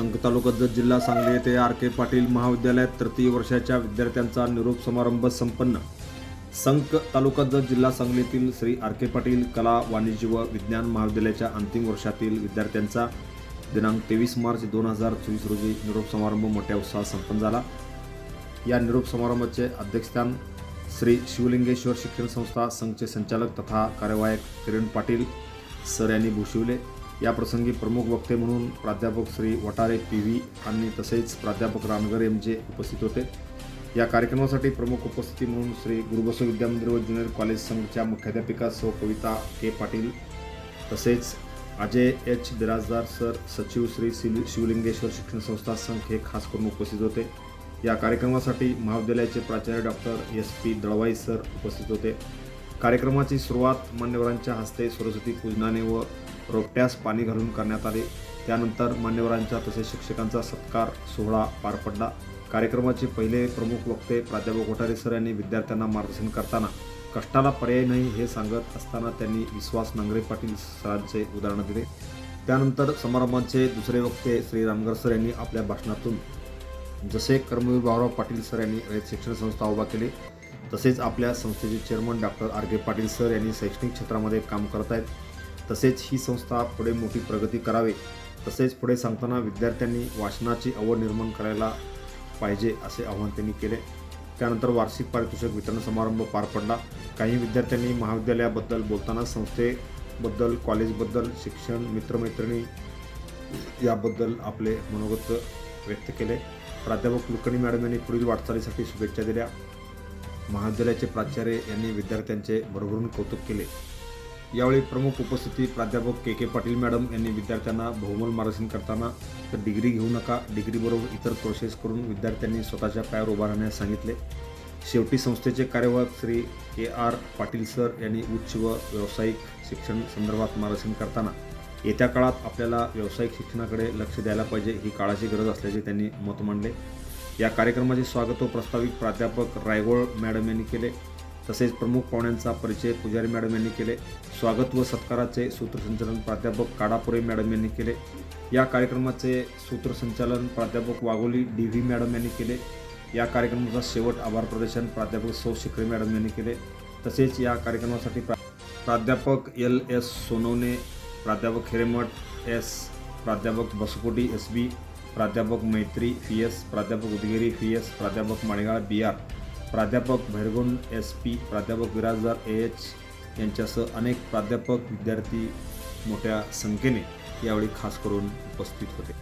संघ तालुका जत जिल्हा सांगली येथे आर के पाटील महाविद्यालयात तृतीय वर्षाच्या विद्यार्थ्यांचा निरोप समारंभ संपन्न. संक तालुका जत जिल्हा सांगलीतील श्री आर के पाटील कला वाणिज्य व विज्ञान महाविद्यालयाच्या अंतिम वर्षातील विद्यार्थ्यांचा दिनांक तेवीस मार्च दोन हजार चोवीस रोजी निरोप समारंभ मोठ्या उत्साहात संपन्न झाला. या निरोप समारंभाचे अध्यक्षस्थान श्री शिवलिंगेश्वर शिक्षण संस्था संघचे संचालक तथा कार्यवाहक किरण पाटील सर यांनी भूषविले. या प्रसंगी प्रमुख वक्ते म्हणून प्राध्यापक श्री वटारे पी व्ही आणि तसेच प्राध्यापक रानगर यांचे उपस्थित होते. या कार्यक्रमासाठी प्रमुख उपस्थिती म्हणून श्री गुरुबसव विद्यामंदिर व ज्युनियर कॉलेज संघच्या मुख्याध्यापिका सौ कविता के. पाटील तसेच अजय एच. बिराजदार सर सचिव श्री शिव शिवलिंगेश्वर शिक्षण संस्था संघ हे खास करून उपस्थित होते. या कार्यक्रमासाठी महाविद्यालयाचे प्राचार्य doctor S. P. Dalvai sir उपस्थित होते. कार्यक्रमाची सुरुवात मान्यवरांच्या हस्ते सरस्वती पूजनाने व रोपट्यास पाणी घालून करण्यात आले. त्यानंतर मान्यवरांचा तसेच शिक्षकांचा सत्कार सोहळा पार पडला. कार्यक्रमाचे पहिले प्रमुख वक्ते प्राध्यापक कोठारे सर यांनी विद्यार्थ्यांना मार्गदर्शन करताना कष्टाला पर्याय नाही हे सांगत असताना त्यांनी विश्वास नांगरे पाटील सरांचे उदाहरण दिले. त्यानंतर समारंभाचे दुसरे वक्ते श्री रामगर सर यांनी आपल्या भाषणातून जसे कर्मवीर भाऊराव पाटील सर यांनी रयत शिक्षण संस्था उभा केली तसेच आपल्या संस्थेचे chairman doctor R K Patil sir यांनी शैक्षणिक क्षेत्रामध्ये काम करत आहेत तसेच ही संस्था पुढे मोठी प्रगती करावी. तसेच पुढे सांगताना विद्यार्थ्यांनी वाचनाची आवड निर्माण करायला पाहिजे असे आवाहन त्यांनी केले. त्यानंतर वार्षिक पारितोषिक वितरण समारंभ पार पडला. काही विद्यार्थ्यांनी महाविद्यालयाबद्दल बोलताना संस्थेबद्दल कॉलेजबद्दल शिक्षण मित्रमैत्रिणी याबद्दल आपले मनोगत व्यक्त केले. प्राध्यापक कुलकर्णी मॅडम यांनी पुढील वाटचालीसाठी शुभेच्छा दिल्या. महाविद्यालयाचे प्राचार्य यांनी विद्यार्थ्यांचे भरभरून कौतुक केले. यावेळी प्रमुख उपस्थिती प्राध्यापक के के पाटील मॅडम यांनी विद्यार्थ्यांना बहुमल मार्गदर्शन करताना तर डिग्री घेऊ नका डिग्रीबरोबर इतर प्रोसेस करून विद्यार्थ्यांनी स्वतःच्या पायावर उभा राहण्यास सांगितले. शेवटी संस्थेचे कार्यवाहक Shri K R Patil sir यांनी उच्च व व्यावसायिक शिक्षण संदर्भात मार्गदर्शन करताना येत्या काळात आपल्याला व्यावसायिक शिक्षणाकडे लक्ष द्यायला पाहिजे ही काळाची गरज असल्याचे त्यांनी मत मांडले. या कार्यक्रमाचे स्वागत व प्रस्तावित प्राध्यापक रायगोळ मॅडम यांनी केले. तसेच प्रमुख पाहुण्यांचा परिचय पुजारी मॅडम यांनी केले. स्वागत व सत्काराचे सूत्रसंचालन प्राध्यापक काडापुरे मॅडम यांनी केले. या कार्यक्रमाचे सूत्रसंचालन प्राध्यापक वाघोली डी व्ही मॅडम यांनी केले. या कार्यक्रमाचा शेवट आभार प्रदर्शन प्राध्यापक सौ शिखरे मॅडम यांनी केले. तसेच या कार्यक्रमासाठी प्रा प्राध्यापक एल एस सोनवणे प्राध्यापक हिरेमठ एस प्राध्यापक बसकोटी एस बी प्राध्यापक मैत्री पी एस प्राध्यापक उदगिरी पी एस प्राध्यापक माणेगाळ बी आर. प्राध्यापक भैरगुंड एस पी प्राध्यापक विराजदार ए एच यांच्यासह अनेक प्राध्यापक विद्यार्थी मोठ्या संख्येने यावेळी खास करून उपस्थित होते.